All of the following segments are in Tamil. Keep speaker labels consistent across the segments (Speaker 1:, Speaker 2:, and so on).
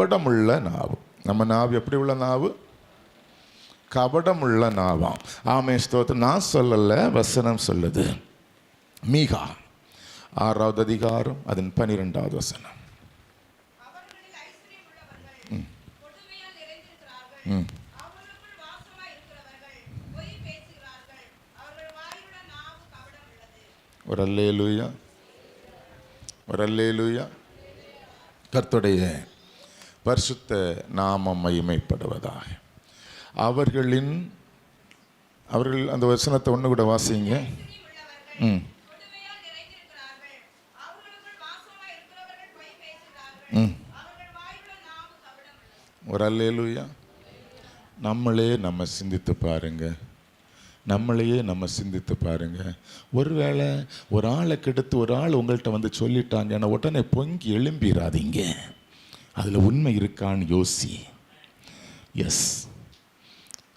Speaker 1: கபடமுள்ள நாவு. நம்ம நாவு எப்படி உள்ள நாவு? கபடமுள்ள நாவாம் ஆமே ஸ்தோத்திரம். நான் சொல்லல வசனம் சொல்லுது. மீகா ஆறாவது அதிகாரம் அதன் பனிரெண்டாவது வசனம். ஒரு அல்லேலூயா. ஒரு அல்லேலூயா. கர்த்தருடைய பரிசுத்த நாமம் மகிமைப்படுவதாக. அவர்களின் அவர்கள் அந்த வசனத்தை ஒன்று கூட வாசிங்க. ம்.
Speaker 2: ம்.
Speaker 1: ஒரு அல்லேலூயா. நம்மளே நம்ம சிந்தித்து பாருங்க. நம்மளையே நம்ம சிந்தித்து பாருங்க. ஒருவேளை ஒரு ஆளை கெடுத்து ஒரு ஆள் உங்கள்கிட்ட வந்து சொல்லிட்டாங்கன்னா உடனே பொங்கி எழும்பிடாதீங்க அதில் உண்மை இருக்கான்னு யோசி. எஸ்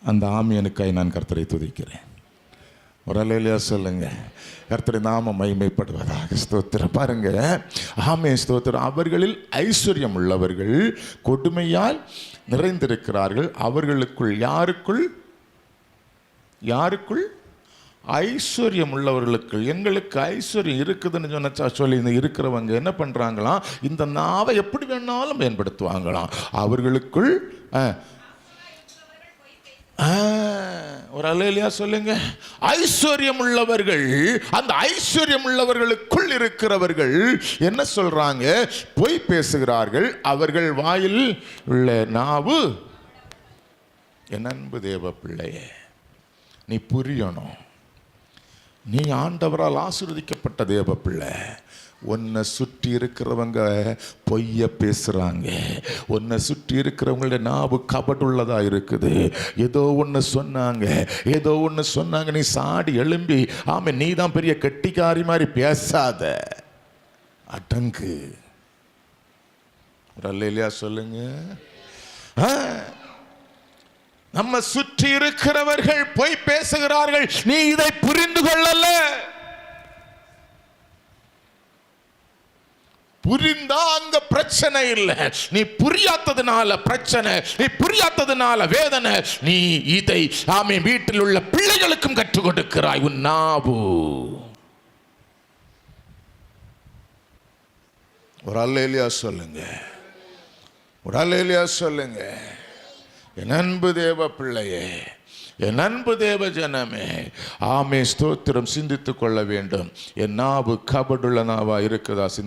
Speaker 1: அந்த ஆமியனுக்காய் நான் கர்த்தரை துதிக்கிறேன். ஒரு அலையிலையா சொல்லுங்க. கர்த்தரை நாம மைமைப்படுவதாக ஸ்தோத்திரம். பாருங்க. ஆமே ஸ்தோத்திரம். அவர்களில் ஐஸ்வர்யம் உள்ளவர்கள் கொடுமையால் நிறைந்திருக்கிறார்கள். அவர்களுக்குள் யாருக்குள்? யாருக்குள்? ஐஸ்வர்யம் உள்ளவர்களுக்கு எங்களுக்கு ஐஸ்வர்யம் இருக்குதுன்னு சொன்னச்சா சொல்லி இந்த இருக்கிறவங்க என்ன பண்ணுறாங்களாம் இந்த நாவை எப்படி வேணாலும் பயன்படுத்துவாங்களாம் அவர்களுக்குள் ஆ, ஆ, ஒரு அலையிலையா சொல்லுங்க. ஐஸ்வர்யம் உள்ளவர்கள் அந்த ஐஸ்வர்யம் உள்ளவர்களுக்குள் இருக்கிறவர்கள் என்ன சொல்றாங்க? பொய் பேசுகிறார்கள். அவர்கள் வாயில் உள்ள நாவு என் அன்பு தேவ பிள்ளையே நீ புரியணும். நீ ஆண்டவரால் ஆசீர்வதிக்கப்பட்ட தேவ பிள்ளை. உன்னை சுற்றி இருக்கிறவங்க பொய்ய பேசுகிறாங்க உன்னை சுற்றி இருக்கிறவங்களோட நாவு கபடுள்ளதாக இருக்குது. ஏதோ ஒன்று சொன்னாங்க. ஏதோ ஒன்று சொன்னாங்க. நீ சாடி எழும்பி ஆமாம் நீ தான் பெரிய கெட்டிக்காரி மாதிரி பேசாத. அடங்கு. ஒரு அல்லையா சொல்லுங்க. ஆ நம்ம சுற்றி இருக்கிறவர்கள் பொய் பேசுகிறார்கள். நீ இதை புரிந்து கொள்ளல. புரிந்தா அங்க பிரச்சனை இல்லை. நீ புரியாததுனால பிரச்சனை நீ புரியாததுனால வேதனை. நீ இதை ஆமே வீட்டில் உள்ள பிள்ளைகளுக்கும் கற்றுக் கொடுக்கிறாய் உன் நாவு. ஒரு அல்லையிலியா சொல்லுங்க. ஒரு அல்லையிலியா சொல்லுங்க. என் அன்பு தேவ பிள்ளையே என் அன்பு தேவ ஜனமே ஆமே ஸ்தோத்திரம் சிந்தித்துக் கொள்ள வேண்டும். என் நாவு கபடுள்ள நாவா இருக்குதா சிந்தி